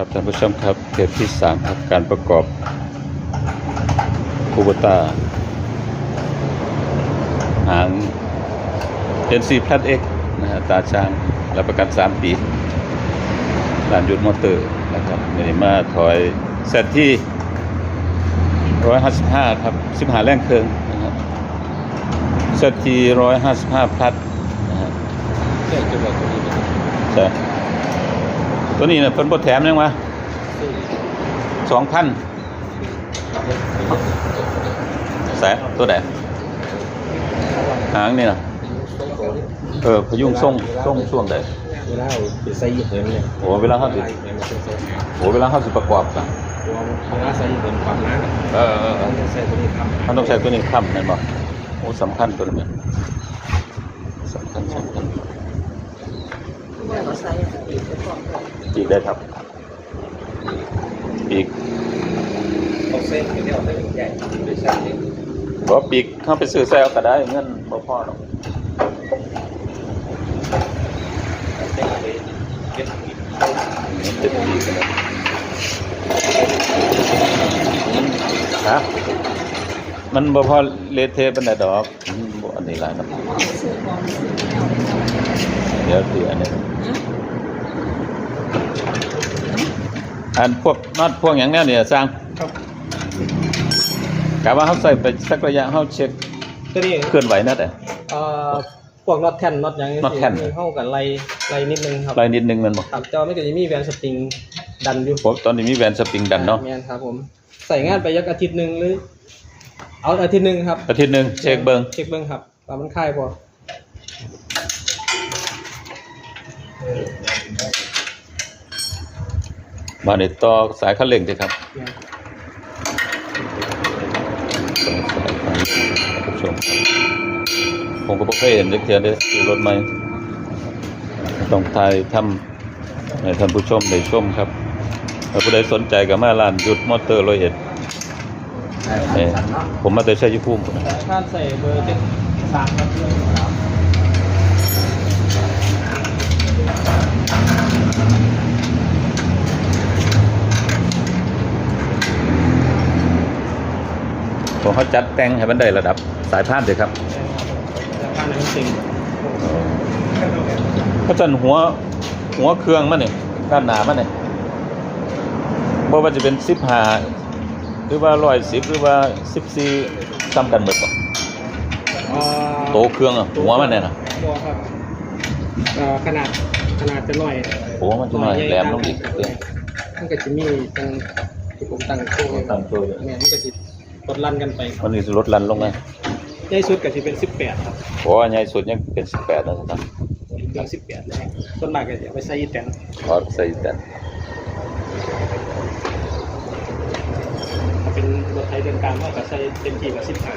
ครับท่านผู้ชมครับเทปที่สามครับการประกอบคูโบต้าหาง NC Plus X นะฮะตาช่างรับประกัน 3 ปีด่านหยุดมอเตอร์นะครับนี่มาถอยเซตที่ 155 ครับ 15 แรงเครื่องนะฮะเซตที่ 155พัดนะฮะเกิดจะบอกตัวนี้เป็นใช่ ตัวนี้เนี่ยเพิ่นบ่แถมยังวะซึ่งสองพันแสนตัวไหนหางนี่นะเออพยุงส่งส่งช่วงใดเวลาเป็นไซส์เหินเนี่ยโอ้เวลาเขาสิเนี่ยมันเป็นไซส์โอ้เวลาเขาสิประกอบกันเวลาไซส์เหินความน้ำเออเออเอต้อองใช้ตัวนี้ทำเขาต้องใช้ตัวนี้ค้ำนั่นบ่โอ้สำคัญตัวนี้สำคัญสำคัญว่าเราใส่ อีกไปก่อนอีกได้ครับอีกเอาเส้นไปเนี่ยเอาเส้นใหญ่ไปใส่เนี่ยบ่ปีกเข้าไปซื้อแซลก็ได้เงินบ่พอหรอกเอาเส้นไปเก็บอีกเจ็ดปีกันแล้วฮะมันบ่พอเละเทะปานใดดอกอืมบ่อันนี้หลายเนาะซื้อของซื้อแนวเดี๋ยวสิอันนี้ อันพวกน็อตพวกอย่างเนี้ยเนี่ยสร้างครับกะว่าเขาใส่ไปสักระยะเขาเช็คตัวนี้เคลื่อนไหวนั่นแหละเอ่อพวกน็อตแท่นน็อตอย่างนี้น็อตแท่น เข้ากันไล่ไล่นิดนึงครับลายนิดนึงมันบอกครับแต่ว่าไม่ก็จะมีแวนสปริงดันอยู่ผมตอนนี้มีแวนสปริงดันเนาะแมนครับผมใส่งานไปยักอาทิตย์หนึ่งหรือ เอาอาทิตย์หนึ่งครับอาทิตย์หนึ่งเช็คเบิงเช็คเบิ้งครับว่ามันค่ายพอ มาในต่อสายคันเร่งสิครับต่อสายคันผู้ชมผมก็บ่เคยเห็นจักเทื่อได้ซื้อรถใหม่ต้องถ่ายทำให้ท่านผู้ชมได้ชมครับถ้าผู้ใดสนใจก็มาร้านหยุดมอเตอร์ร้อยเอ็ดผมมาแต่ชัยภูมิพุ่นนะสายพานใส่เบอร์เจ็ดสามครับ ผมเขาจัดแต่งให้มันได้ระดับสายพานเลยครับสายพานนั้นจริงก็จันหัวหัวเครื่องมันนี่ด้านหน้ามันนี่บ่ว่าจะเป็นสิบห้าหรือว่าร้อยสิบหรือว่าสิบสี่ซ้ำกันหมดบ่อ่าโตเครื่องอะหัวมันเนี่ยนะตัวครับเอ่อขนาดขนาดจะหน่อยหัวมันจะหน่อยแหลมลงอีกเรื่องมันก็จะมีตั้งที่ผมตั้งโชว์ตั้งโชว์อยู่เนี่ยมันก็จะ ลดลั่นกันไปมันนี่สิลดลันลงไงใหญ่สุดก็จะเป็นสิบแปดครับโอ้ใหญ่สุดยังเป็นสิบแปดแล้วนะเครื่องสิบแปดเลยส่วนมากก็จะเอาไปใส่อีแตนขอใส่แต่ถ้าเป็นรถไทยเดินกลางก็จะใส่เต็มที่กับสิบห้า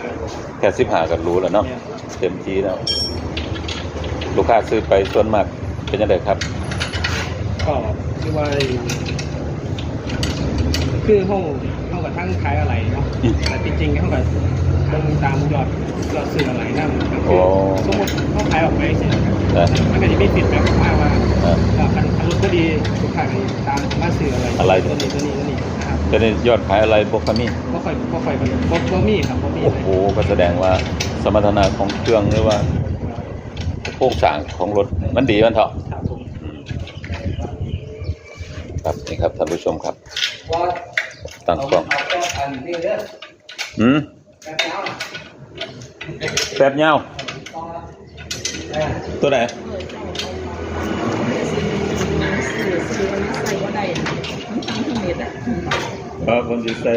แค่สิบห้าก็รู้แล้วเนาะเต็มที่แล้วลูกค้าซื้อไปส่วนมากเป็นยังไงครับ ก็คือว่า คือห้อง ห้องกับทั้งขายอะไรเนาะอืมแต่จริงๆห้องกับลงตามยอดยอดซื้ออะไรนั่นก็โอ้คือสมมติเขาขายออกไปเสร็จเออมันก็จะมีติดแบบมาว่าเออเอ่อคันคันรถก็ดีลูกค้าก็ตามมาซื้ออะไรอะไรตัวนี้ตัวนี้ตัวนี้นะครับจะได้ยอดขายอะไรบกคามีก็ค่อยก็ค่อยกันบ่บ่มีครับบ่มีโอ้โหก็แสดงว่าสมรรถนะของเครื่องหรือว่าโครงสร้างของรถมันดีมันเถอะครับผมครับนี่ครับท่านผู้ชมครับ ตั้งกล้องอืมแปดเงาตัวไหนซื้อซื้อใส่ว่าได้มันตั้งที่เม็ดอะเออคนจะใส่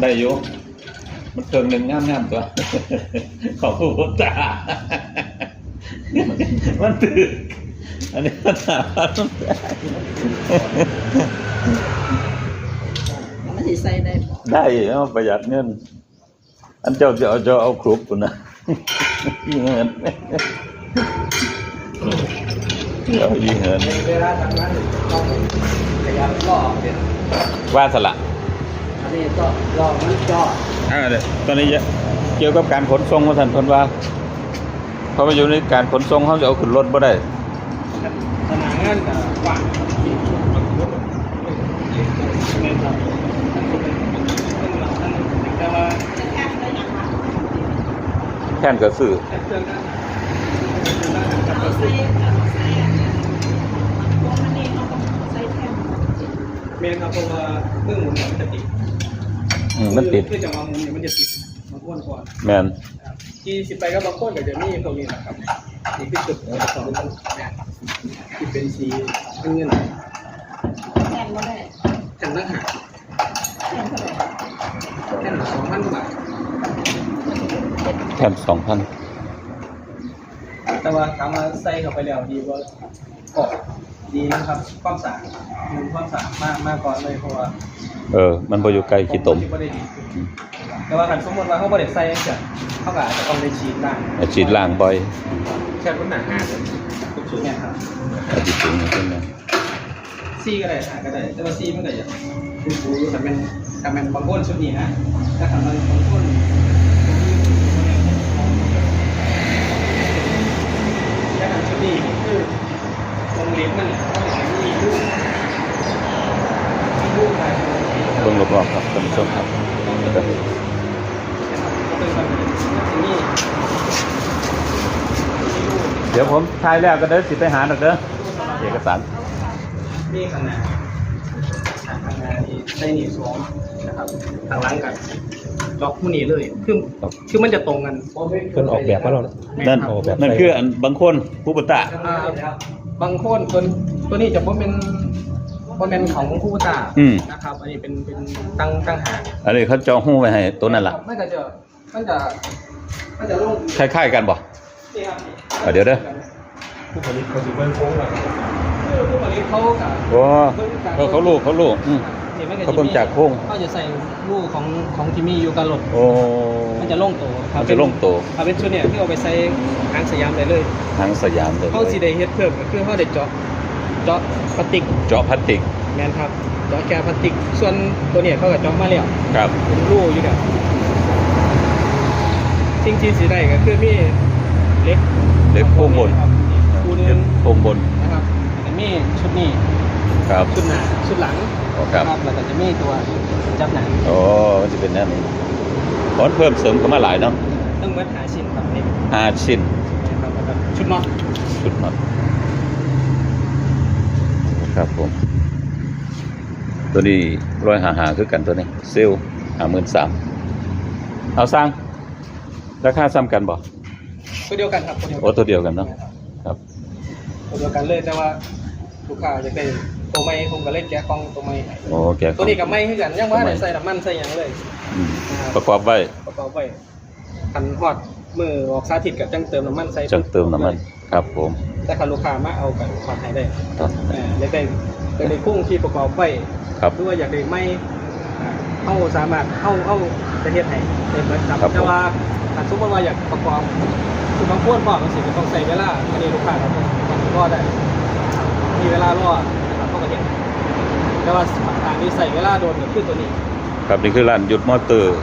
ได้อยู่มันเครื่องหนึ่งงามงามๆตัวขอบคุณจ้ามันตื่นอันนี้มันหาว่ามั นแปลกมันสิใส่ได้บ่ได้เอาประหยัดเงิน อันเจ้าจะเอาเจ้าเอาครุบปุ่นนะยิงเงินเอายิงเงินเวลาทำงานต้องพยายามล่อเด็ดว่าสละอันนี้ก็ล่อมันจ่ออ่าเดี๋ยวตอนนี้เกี่ยวกับการขนส่งว่าท่านเพิ่นว่าเพราะว่าอยู่ในการขนส่งเขาจะเอาขึ้นรถบ่ได้สนามงานกับว่าง แท่นก็ซื้อแค่เครื่องนะเราใส่เราใส่พวกมันนี่เขาต้องใส่แทนเมนครับเพราะว่าเครื่องหมุนเนี่ยมันจะติดอืมมันติดคือจะมาหมุนเนี่ยมันจะติดมาอ้วนก่อนแมนที่สิไปก็บางคนก็จะมีพวกนี้นะครับนี่คือจุดของมันที่เป็นสีเงินแทนก็ได้แผ่นตั้งหากแทนเท่าไหร่แผ่นสองพันกว่าบาท แท่นสองพันแต่ว่าถามว่าใส่เข้าไปแล้วดีว่าก็ดีนะครับ ความสะอาดมีความสะอาดมากมากก่อนเลยเพราะว่าเออ มันบ่อยู่ไกลขี้ตม บ่ได้ดีขึ้นแต่ว่าคันสมมติว่าเขาบ่ได้ใส่จะเขาก็อาจจะต้องได้ฉีดล้างอาฉีดล่างบ่อยแค่มันหนาหาเลยทุกชุดเนี่ยครับอาฉีดถึงใช่ไหมซีก็ได้หาก็ได้แต่ว่าซีมันก็จะคือฟูแต่เป็นแต่เป็นบางคนชุดนี้นะถ้าคันมันบางคนถ้าคั นชุดนี้คือวงเล็บมันต้องเป็นมีลูกมีลูกอะไรเบิ่งรอบๆครับท่านผู้ชมครับแล้วก็เป็นแบบนี้เดี๋ยวผมถ่ายแล้วก็เด้อสิไปหาดอกเด้อเอกสารนี่ขนาดขนาดที่ได้หนีสวมนะครับทางหลังกัน ล็อกมันนี่เลย คือคือมันจะตรงกันเพิ่นออกแบบมาแล้วนะ นั่นโอ้แบบ นั่นคืออันบางคนผู้บุตะ อ่าบางคนตัวตัวนี้จะบ่เป็นบ่เป็นของผู้ตาอืม นะครับ อันนี้เป็นเป็นตั้งตั้งหากอันนี้เขาจองหู้ไว้ให้ตัวนั่นล่ะมันก็จะมันจะมันจะลงคล้ายๆกันบ่ นี่ครับอะเดี๋ยวเด้อ ผู้ผลิตเขาสิเบิ้ลโค้งแบบคือผู้ผลิตเขากับ โอ้เขาเขาลูกเขาลูกอืม นี่มันก็เขาเบิ่งจากโครงเขาจะใส่ลูกของของที่มีอยู่กับรถโอ้ มันจะโล่งโตครับมันจะโล่งโต เอาเป็นชุดเนี่ยที่เอาไปใส่หางสยามได้เลยทางสยามเลยเขาสีได้เฮ็ดเพิ่มก็คือเขาได้เจาะเจาะพลาสติกเจาะพลาสติกแมนครับเจาะแกะพลาสติก ส่วนตัวเนี่ยเขาก็เจาะมาแล้วครับ เป็นรูอยู่เนี่ยสิ่งที่สีได้ก็คือมีเล็กเล็กโค้งบน ครับคู่หนึเล็งกโค้งบนนะครับแล้วก็มีชุดนี้ ครับ ชุดหน้าชุดหลังอ๋อ ครับแล้วก็จะมีตัวจับหนังโอ้มันจะเป็นแนั่นนี้ขอนเพิ่มเสริมเข้ามาหลายเนาะต้องเบิดหาชิ้นครับนี่ห้าชิ้นนะครับแล้วก็ชุดน็อตชุดน็อตครับผม ตัวนี้ร้อยหาหาคือกันตัวนี้เซลหาหมื่นสามเอาสร้างราคาซ้ำกันบ่ตัวเดียวกันครับตัวเดียวโอ้ตัวเดียวกันเนาะครับตัวเดียวกันเลยแต่ว่าลูกค้าจะได้ ตัวไม่ผมก็เลยแกะกล่องตัวไม่ให้โอ้แกะตัวนี้กับไม่คือกันยังว่าได้ใส่น้ำมันใส่หยังเลย อืมประกอบไว้ ประกอบไว้คันฮอดมือออกสาธิตกับจังเติมน้ำมันใส่จังเติมน้ำมันครับผมแต่คันลูกค้ามาเอากับขอดให้ได้ครับ เอออยากได้อยากได้พุ่งที่ประกอบไว้ครับ หรือว่าอยากได้ไม่เข้าสามารถเข้าเข้าประเทศไหนได้เหมือนกันครับผม แต่ว่าถ้าสมมติว่าอยากประกอบคือบางคนบอกมันสิจะต้องใส่เวลาอันนี้ลูกค้าเราต้องรอได้มีเวลารอนะครับ เข้าประเทศแต่ว่าทางนี้ใส่เวลาโดนก็คือตัวนี้ ครับนี่คือร้านหยุดมอเตอร์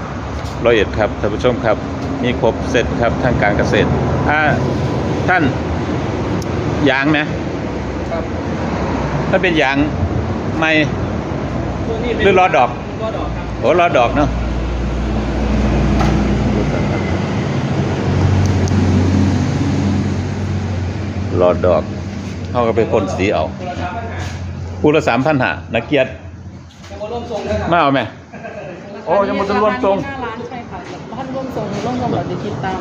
ร้อยเอ็ดครับท่านผู้ชมครับ มีครบเสร็จครับทางการเกษตร ถ้าท่านยางไหมครับถ้าเป็นยางไม่ตัวนี้เป็นหรือล้อดอกล้อดอกครับโอ้ล้อดอกเนาะล้อดอกเขาก็ไปพ่นสีเอา คูละสามพันหานักเกียรติยังบ่ร่วมทรงเลยครับมาเอาไหม โอ้ยังบ่ทันรวมทรงหน้าร้านใช่ค่ะท่านร่วมทรงร่วมทรงเราจะคิดตาม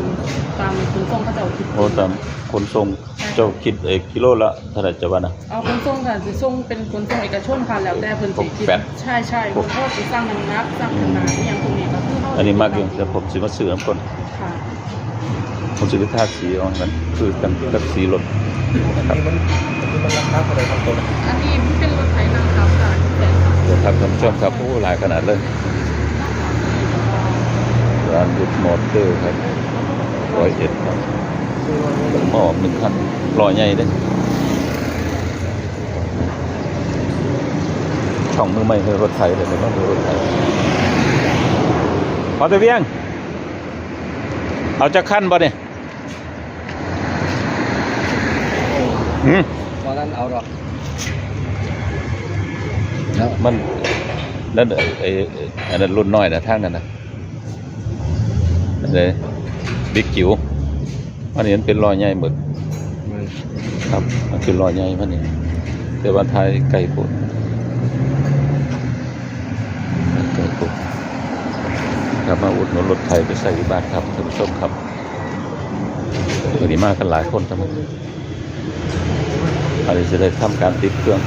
ตามคุณทรงเขาจะเอาคิดโอ้ตามขนส่งเจ้าคิดเอกกิโลละเท่าไหร่จะว่านะ เอาคุณทรงค่ะจะทรงเป็นคุณทรงเอกชนค่ะแล้วแต่เพิ่นสิคิดแปด ใช่ใช่คุณพ่อสิสร้างน้ำหนักสร้างขนาดอหย่างพวกนี้ก็คือเขาอันนี้มากอยู่แต่ผมสิมาซื้อน้ำก่อนค่ะผมสิไปทาสีเอาให้มันคือกันกับสีรถ ครับนี่มันนี่มันราคาเท่าไหร่ครับตัวนี้อันนี้เป็นรถไถนาครับค่ะแต่ค่ะเดี๋ยวครับท่านผู้ชมครับโอ้หลายขนาดเลยร้านหยุดมอเตอร์ครับร้อยเอ็ดครับหม้อหนึ่งคันรอใหญ่เด้ช่องมือใหม่คือรถไถเลยไม่ต้องดูรถไถพอตะเวียง เอาจะขั้นบ่เนี่ยอืม ตอนนั้นเอาดอกมันนั่นไอ้ไอ้อันนั้นรุ่นน้อยนะทางนั้นนะอันนี้บิ๊กจิ๋วอันนี้มันเป็นรอยใหญ่หมดครับ มันคือรอยใหญ่มันนี่แต่ว่าไทยไก่ปวดไก่ปวดครับมาอุดหนุนรถไทยไปใส่ที่บ้านครับท่านผู้ชมครับวันนี้มากันหลายคนทั้งนั้น อันนี้จะได้ทำการติดเครื่อง